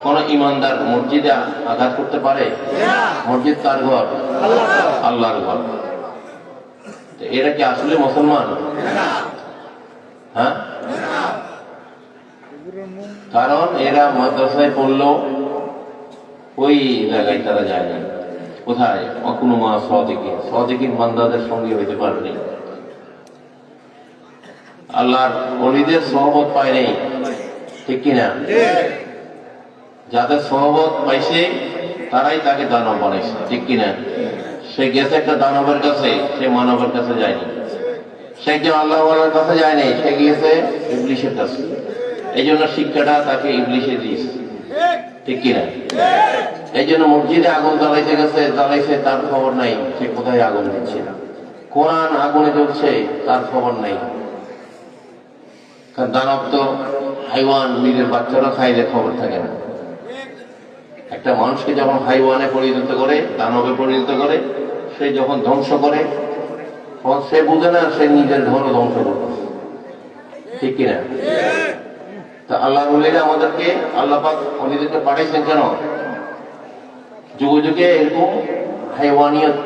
কোন ইমানদার মসজিদে আঘাত করতে পারে? মসজিদ কার ঘর? আল্লাহর ঘর। এরা কি আসলে মুসলমান? হ্যাঁ? কারণ এরা মাদ্রাসায় পড়ল ওই জায়গায় তারা যায় না। কোথায়? অকুনো মা সদিকে সদিকিন বান্দাদের সঙ্গে হইতে পারেনি আল্লাহর অলিদের সহবত পায় নেই। ঠিক কিনা? যাদের সহবত পাইছে, তারাই তাকে দানব বানাইছে, ঠিক কিনা? সে গেছে একটা দানবের কাছে, সে মানবের কাছে যায়নি। সে একজন আল্লাহ কাছে যায়নি, সে গিয়েছে ইবলিশের কাছে। এই জন্য শিক্ষাটা তাকে ইবলিশে দিয়েছে, ঠিক কিনা? এই জন্য মসজিদে আগুন জ্বালাইতে গেছে, জ্বালাইছে, তার খবর নাই, সে কোথায় আগুন দিচ্ছে না। কোরআন আগুনে জ্বলছে, তার খবর নাই। দানব তো হাইওয়ান নিজের বাচ্চারা খাইলে খবর থাকে না। একটা মানুষকে যখন হাইওয়ানে পরিণত করে দানবে পরিণত করে সে যখন ধ্বংস করে তখন সে বুঝে না সে নিজের ঘর ধ্বংস করবে। ঠিক কিনা? তা আল্লাহ আমাদেরকে আল্লাহ অলিদেরকে পাঠাইছেন কেন? যুগে যুগে এরকম হাইওয়ানিয়ত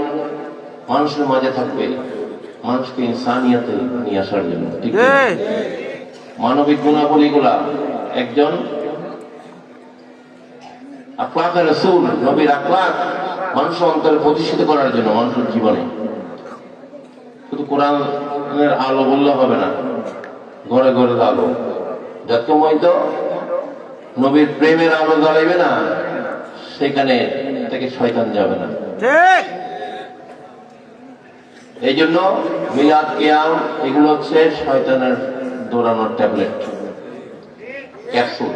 মানুষের মাঝে থাকবে মানুষকে ইনসানিয়াতে নিয়ে আসার জন্য। ঠিক? মানবিক গুণাবলীগুলা একজন আকলাক রসুল নবীর আকলাক মানুষের অন্তরে প্রতিষ্ঠিত করার জন্য মানুষের জীবনে। শুধু কোরআনের আলো বললে হবে না ঘরে ঘরে আলো। যতময় তো নবীর প্রেমের আলো জ্বালাইবে না সেখানে থেকে শয়তান যাবে না। এই জন্য মিলাদ কেয়াম এগুলো হচ্ছে শয়তানের দৌড়ানোর ট্যাবলেট ক্যাপসুল।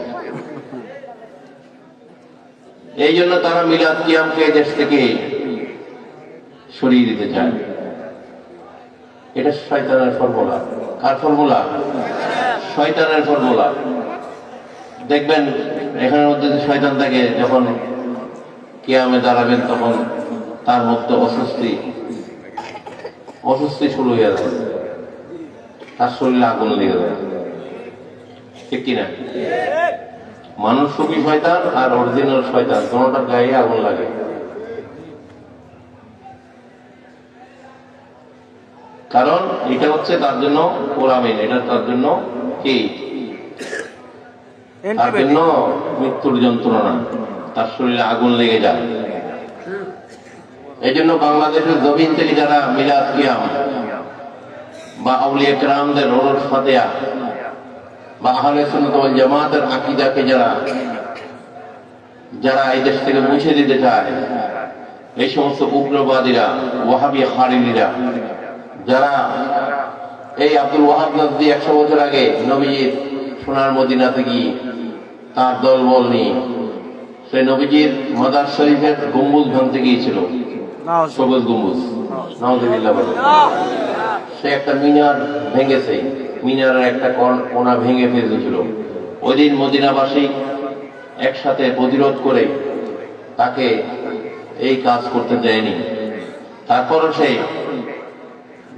এই জন্য তারা মিলাদ কিয়ামকে দেশ থেকে সরিয়ে দিতে চায়। এটা শয়তানের ফর্মুলা। কার ফর্মুলা? শয়তানের ফর্মুলা। দেখবেন, এখানের মধ্যে শয়তান থাকে, যখন কিয়ামে দাঁড়াবেন, তখন তার মধ্যে অস্বস্তি অস্বস্তি শুরু হয়ে যাবে। তার শরীরে আগুন লেগে যায় ঠিক কিনা? মানুষ সুখী শয়তান আর অরিজিনাল শয়তান কোনটার গায়ে আগুন লাগে। কারণ এটা হচ্ছে তার জন্য কোরামিন এটা তার জন্য কি? তার জন্য মৃত্যুর যন্ত্রণা। তার শরীরে আগুন লেগে যায়। এই জন্য বাংলাদেশের জমিন থেকে যারা মিলাদ কিয়াম বা আউলিয়া কেরামদের ওরস ফাতেয়া বা আহলে সুন্নাত জামাতের আকীদাকে যারা যারা এই দেশ থেকে মুছে দিতে চায় এই সমস্ত উগ্রবাদীরা ওয়াহাবি খারিজিরা যারা এই আব্দুল ওয়াহাব নদী একশো বছর আগে নবীজির সোনার মদিনাতে থেকে তার দলবল নিয়ে সেই নবীজির মাদার শরীফের গম্বুজ ভাঙতে গিয়েছিল। সবুজ গম্বুজ। সে একটা মিনার ভেঙেছে। মিনারের একটা কোণা ভেঙে ফেলেছিল। ওই দিন মদিনাবাসী একসাথে প্রতিরোধ করে তাকে এই কাজ করতে দেয়নি। তারপরও সে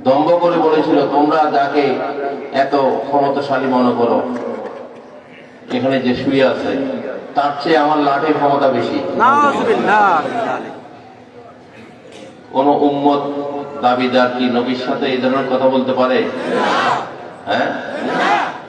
দম্ভ করে বলেছিল তোমরা যাকে এত ক্ষমতাশালী মনে করো এখানে যে শুয়ে আছে তার চেয়ে আমার লাঠের ক্ষমতা বেশি। কোন উম্মত দাবিদার কি নবীর সাথে এই ধরনের কথা বলতে পারে? 哎，哎。